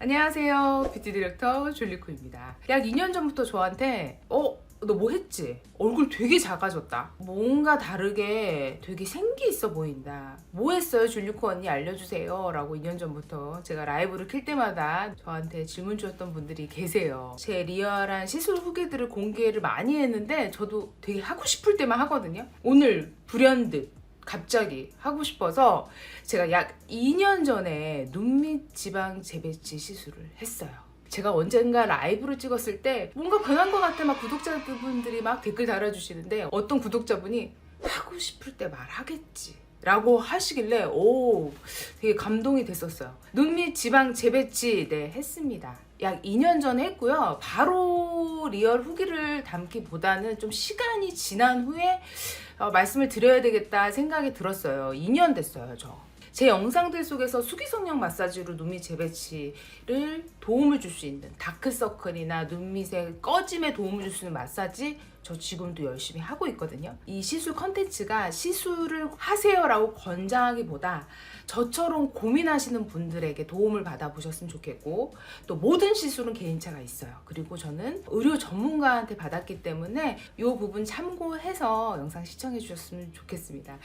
안녕하세요. 뷰티 디렉터 줄리코입니다. 약 2년 전부터 저한테 어? 너 뭐 했지? 얼굴 되게 작아졌다. 뭔가 다르게 되게 생기 있어 보인다. 뭐 했어요, 줄리코 언니 알려주세요. 라고 2년 전부터 제가 라이브를 킬 때마다 저한테 질문 주었던 분들이 계세요. 제 리얼한 시술 후기들을 공개를 많이 했는데 저도 되게 하고 싶을 때만 하거든요. 오늘 불현듯 갑자기 하고 싶어서 제가 약 2년 전에 눈밑 지방 재배치 시술을 했어요. 제가 언젠가 라이브를 찍었을 때 뭔가 변한 것 같아 막 구독자분들이 막 댓글 달아주시는데 어떤 구독자분이 하고 싶을 때 말하겠지. 라고 하시길래 오 되게 감동이 됐었어요. 눈밑 지방 재배치 네 했습니다. 약 2년 전에 했고요. 바로 리얼 후기를 담기보다는 좀 시간이 지난 후에 어, 말씀을 드려야 되겠다 생각이 들었어요. 2년 됐어요, 저. 제 영상들 속에서 수기성형 마사지로 눈밑 재배치를 도움을 줄 수 있는 다크서클이나 눈밑의 꺼짐에 도움을 줄 수 있는 마사지 저 지금도 열심히 하고 있거든요. 이 시술 컨텐츠가 시술을 하세요라고 권장하기보다 저처럼 고민하시는 분들에게 도움을 받아보셨으면 좋겠고 또 모든 시술은 개인차가 있어요. 그리고 저는 의료 전문가한테 받았기 때문에 이 부분 참고해서 영상 시청해 주셨으면 좋겠습니다.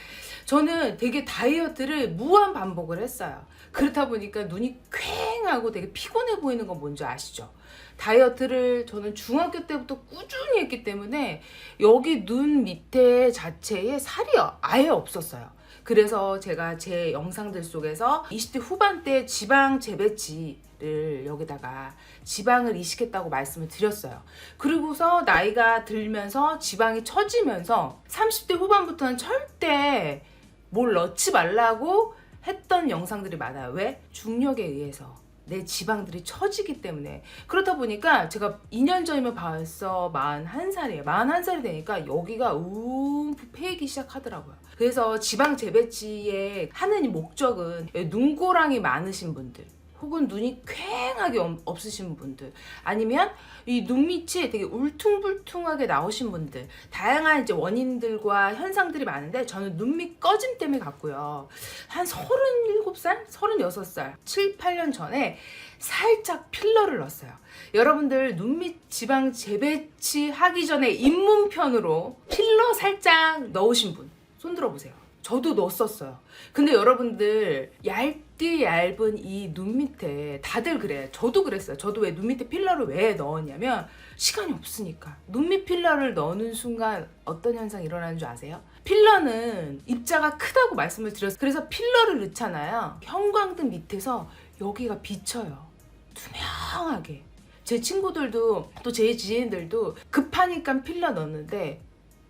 저는 되게 다이어트를 무한 반복을 했어요. 그렇다 보니까 눈이 퀭 하고 되게 피곤해 보이는 건 뭔지 아시죠? 다이어트를 저는 중학교 때부터 꾸준히 했기 때문에 여기 눈 밑에 자체에 살이 아예 없었어요. 그래서 제가 제 영상들 속에서 20대 후반 때 지방 재배치를 여기다가 지방을 이식했다고 말씀을 드렸어요. 그리고서 나이가 들면서 지방이 처지면서 30대 후반부터는 절대 뭘 넣지 말라고 했던 영상들이 많아요. 왜? 중력에 의해서. 내 지방들이 처지기 때문에. 그렇다 보니까 제가 2년 전이면 벌써 41살이에요. 41살이 되니까 여기가 움푹 패이기 시작하더라고요. 그래서 지방 재배치에 하는 이 목적은 눈고랑이 많으신 분들 혹은 눈이 퀭하게 없- 없으신 분들 아니면 이 눈밑이 되게 울퉁불퉁하게 나오신 분들 다양한 이제 원인들과 현상들이 많은데 저는 눈밑 꺼짐 때문에 갔고요. 한 37살? 36살 7, 8년 전에 살짝 필러를 넣었어요. 여러분들 눈밑 지방 재배치 하기 전에 입문편으로 필러 살짝 넣으신 분 손 들어보세요 저도 넣었었어요. 근데 여러분들 얇디 얇은 이 눈 밑에 다들 그래. 저도 그랬어요. 저도 왜 눈 밑에 필러를 왜 넣었냐면 시간이 없으니까. 눈 밑 필러를 넣는 순간 어떤 현상이 일어나는 줄 아세요? 필러는 입자가 크다고 말씀을 드렸어요. 그래서 필러를 넣잖아요. 형광등 밑에서 여기가 비쳐요. 투명하게. 제 친구들도 또 제 지인들도 급하니까 필러 넣는데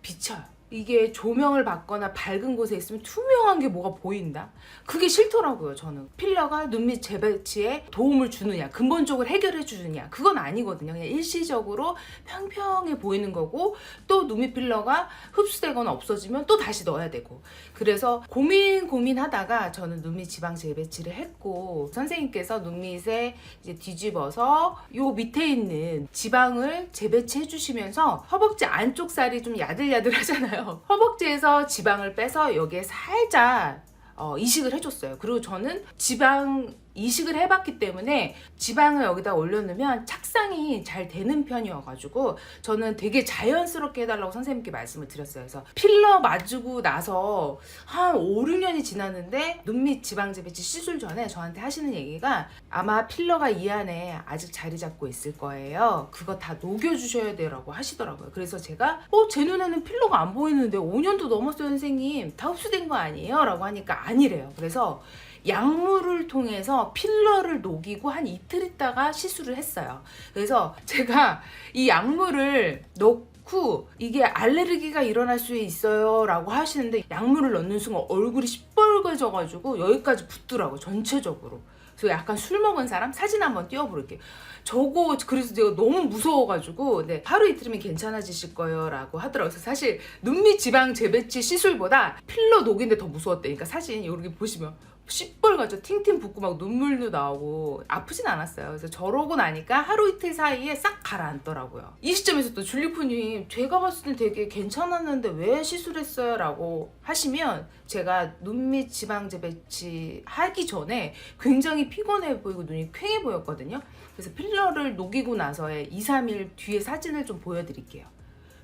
비쳐요. 이게 조명을 받거나 밝은 곳에 있으면 투명한 게 뭐가 보인다? 그게 싫더라고요, 저는. 필러가 눈밑 재배치에 도움을 주느냐, 근본적으로 해결해 주느냐, 그건 아니거든요. 그냥 일시적으로 평평해 보이는 거고, 또 눈밑 필러가 흡수되거나 없어지면 또 다시 넣어야 되고. 그래서 고민, 고민하다가 저는 눈밑 지방 재배치를 했고, 선생님께서 눈밑에 이제 뒤집어서 요 밑에 있는 지방을 재배치해 주시면서 허벅지 안쪽 살이 좀 야들야들 하잖아요. 허벅지에서 지방을 빼서 여기에 살짝 어, 이식을 해줬어요. 그리고 저는 지방 이식을 해봤기 때문에 지방을 여기다 올려놓으면 착상이 잘 되는 편이어가지고 저는 되게 자연스럽게 해달라고 선생님께 말씀을 드렸어요. 그래서 필러 맞고 나서 한 5, 6년이 지났는데 눈밑 지방 재배치 시술 전에 저한테 하시는 얘기가 아마 필러가 이 안에 아직 자리 잡고 있을 거예요. 그거 다 녹여주셔야 돼라고 하시더라고요. 그래서 제가 어, 제 눈에는 필러가 안 보이는데 5년도 넘었어요, 선생님. 다 흡수된 거 아니에요? 라고 하니까 아니래요. 그래서 약물을 통해서 필러를 녹이고 한 이틀 있다가 시술을 했어요. 그래서 제가 이 약물을 넣고 이게 알레르기가 일어날 수 있어요 라고 하시는데 약물을 넣는 순간 얼굴이 시뻘개져가지고 여기까지 붓더라고 전체적으로. 그래서 약간 술 먹은 사람 사진 한번 띄워볼게요. 저거 그래서 제가 너무 무서워가지고 네, 하루 이틀이면 괜찮아지실 거예요라고 하더라고요. 사실 눈밑 지방 재배치 시술보다 필러 녹인데 더 무서웠다니까 사진 여기 보시면 시뻘겋죠. 팅팅 붓고 막 눈물도 나오고 아프진 않았어요. 그래서 저러고 나니까 하루 이틀 사이에 싹 가라앉더라고요. 이 시점에서 또 줄리코님 제가 봤을 땐 되게 괜찮았는데 왜 시술했어요? 라고 하시면 제가 눈밑 지방제 배치 하기 전에 굉장히 피곤해 보이고 눈이 퀭해 보였거든요. 그래서 필 러를 녹이고 나서의 2, 3일 뒤에 사진을 좀 보여드릴게요.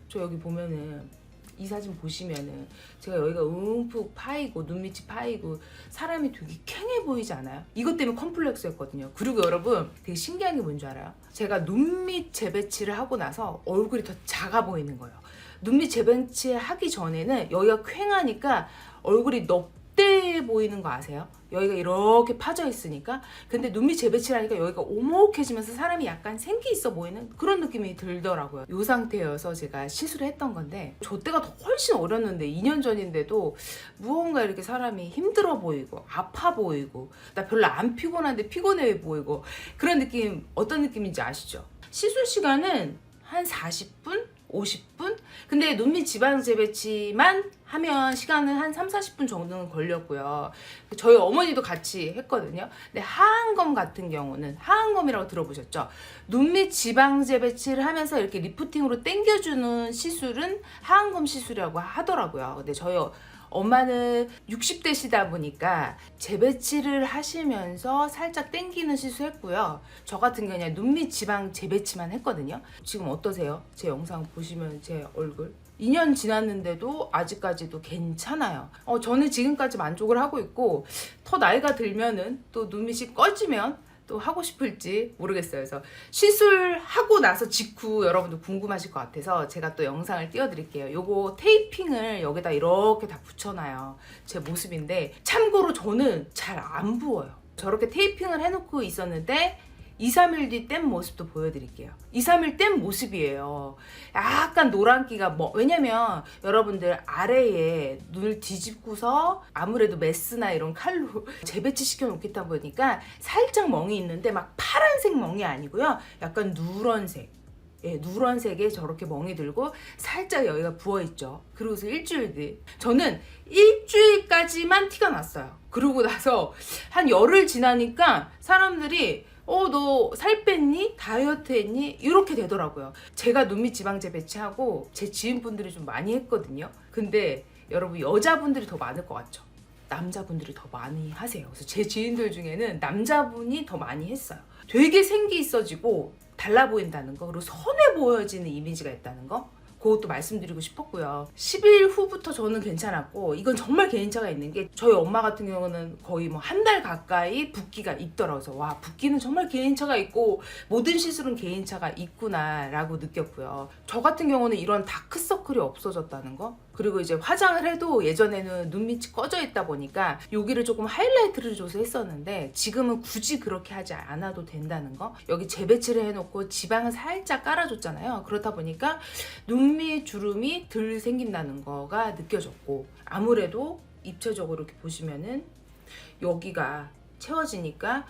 저 여기 보면은 이 사진 보시면은 제가 여기가 움푹 파이고 눈밑이 파이고 사람이 되게 캥해 보이지 않아요? 이것 때문에 컴플렉스였거든요. 그리고 여러분 되게 신기한 게 뭔지 알아요? 제가 눈밑 재배치를 하고 나서 얼굴이 더 작아 보이는 거예요. 눈밑 재배치 하기 전에는 여기가 퀭하니까 얼굴이 넙대 보이는 거 아세요? 여기가 이렇게 파져 있으니까 근데 눈밑 재배치를 하니까 여기가 오목해지면서 사람이 약간 생기 있어 보이는 그런 느낌이 들더라고요 이 상태여서 제가 시술을 했던 건데 저 때가 더 훨씬 어렸는데 2년 전인데도 무언가 이렇게 사람이 힘들어 보이고 아파 보이고 나 별로 안 피곤한데 피곤해 보이고 그런 느낌 어떤 느낌인지 아시죠? 시술 시간은 한 40분? 50분? 근데 눈밑 지방 재배치만 하면 시간은 한 3, 40분 정도는 걸렸고요. 저희 어머니도 같이 했거든요. 근데 하안검 같은 경우는 하안검이라고 들어보셨죠? 눈밑 지방 재배치를 하면서 이렇게 리프팅으로 당겨주는 시술은 하안검 시술이라고 하더라고요. 근데 저희 엄마는 60대시다 보니까 재배치를 하시면서 살짝 땡기는 시술했고요. 저 같은 경우는 눈밑 지방 재배치만 했거든요. 지금 어떠세요? 제 영상 보시면 제 얼굴. 2년 지났는데도 아직까지도 괜찮아요. 어, 저는 지금까지 만족을 하고 있고 더 나이가 들면은 또 눈밑이 꺼지면 또 하고 싶을지 모르겠어요. 그래서 시술하고 나서 직후 여러분들 궁금하실 것 같아서 제가 또 영상을 띄워드릴게요. 요거 테이핑을 여기다 이렇게 다 붙여놔요. 제 모습인데 참고로 저는 잘 안 부어요. 저렇게 테이핑을 해놓고 있었는데 2, 3일 뒤 뗀 모습도 보여드릴게요. 2, 3일 뗀 모습이에요. 약간 노란기가 뭐, 왜냐면 여러분들 아래에 눈을 뒤집고서 아무래도 메스나 이런 칼로 재배치 시켜 놓겠다 보니까 살짝 멍이 있는데 막 파란색 멍이 아니고요. 약간 누런색. 예, 누런색에 저렇게 멍이 들고 살짝 여기가 부어 있죠. 그러고서 일주일 뒤 저는 일주일까지만 티가 났어요. 그러고 나서 한 열흘 지나니까 사람들이 어, 너 살 뺐니? 다이어트 했니? 이렇게 되더라고요. 제가 눈밑 지방제 배치하고 제 지인분들이 좀 많이 했거든요. 근데 여러분 여자분들이 더 많을 것 같죠? 남자분들이 더 많이 하세요. 그래서 제 지인들 중에는 남자분이 더 많이 했어요. 되게 생기 있어지고 달라 보인다는 거, 그리고 선해 보여지는 이미지가 있다는 거. 그것도 말씀드리고 싶었고요. 10일 후부터 저는 괜찮았고 이건 정말 개인차가 있는 게 저희 엄마 같은 경우는 거의 뭐 한 달 가까이 붓기가 있더라고요. 와 붓기는 정말 개인차가 있고 모든 시술은 개인차가 있구나라고 느꼈고요. 저 같은 경우는 이런 다크서클이 없어졌다는 거 그리고 이제 화장을 해도 예전에는 눈밑이 꺼져 있다 보니까 여기를 조금 하이라이트를 줘서 했었는데 지금은 굳이 그렇게 하지 않아도 된다는 거. 여기 재배치를 해놓고 지방을 살짝 깔아줬잖아요. 그렇다 보니까 눈밑 주름이 덜 생긴다는 거가 느껴졌고 아무래도 입체적으로 이렇게 보시면은 여기가 채워지니까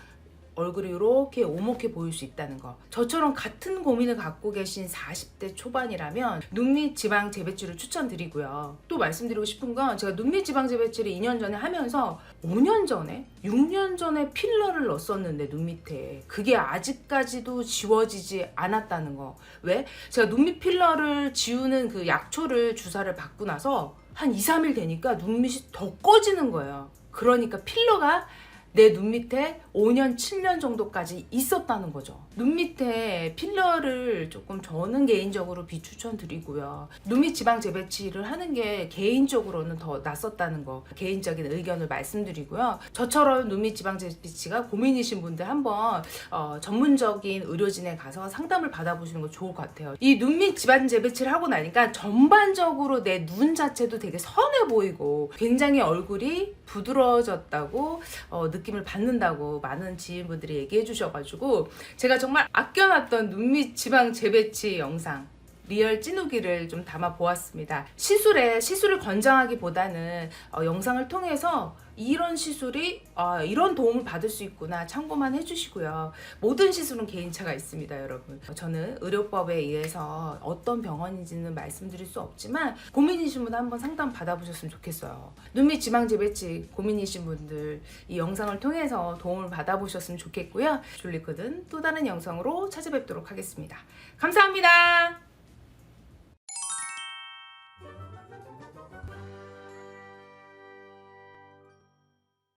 얼굴이 이렇게 오목해 보일 수 있다는 거. 저처럼 같은 고민을 갖고 계신 40대 초반이라면 눈밑 지방 재배치를 추천드리고요. 또 말씀드리고 싶은 건 제가 눈밑 지방 재배치를 2년 전에 하면서 5년 전에, 6년 전에 필러를 넣었었는데 눈 밑에 그게 아직까지도 지워지지 않았다는 거. 왜? 제가 눈밑 필러를 지우는 그 약초를 주사를 받고 나서 한 2, 3일 되니까 눈밑이 더 꺼지는 거예요. 그러니까 필러가 내 눈 밑에 5년, 7년 정도까지 있었다는 거죠. 눈 밑에 필러를 조금 저는 개인적으로 비추천드리고요. 눈밑 지방 재배치를 하는 게 개인적으로는 더 낫었다는 거 개인적인 의견을 말씀드리고요. 저처럼 눈밑 지방 재배치가 고민이신 분들 한번 어, 전문적인 의료진에 가서 상담을 받아보시는 거 좋을 것 같아요. 이 눈밑 지방 재배치를 하고 나니까 전반적으로 내 눈 자체도 되게 선해 보이고 굉장히 얼굴이 부드러워졌다고 어, 느 낌을 받는다고 많은 지인분들이 얘기해 주셔가지고 제가 정말 아껴놨던 눈밑 지방 재배치 영상 리얼 찐후기를 좀 담아 보았습니다. 시술에 시술을 권장하기보다는 어, 영상을 통해서 이런 시술이 아, 이런 도움을 받을 수 있구나 참고만 해주시고요. 모든 시술은 개인차가 있습니다, 여러분. 저는 의료법에 의해서 어떤 병원인지는 말씀드릴 수 없지만 고민이신 분 한번 상담 받아보셨으면 좋겠어요. 눈밑 지방제 배치 고민이신 분들 이 영상을 통해서 도움을 받아보셨으면 좋겠고요. 졸리거든 또 다른 영상으로 찾아뵙도록 하겠습니다. 감사합니다.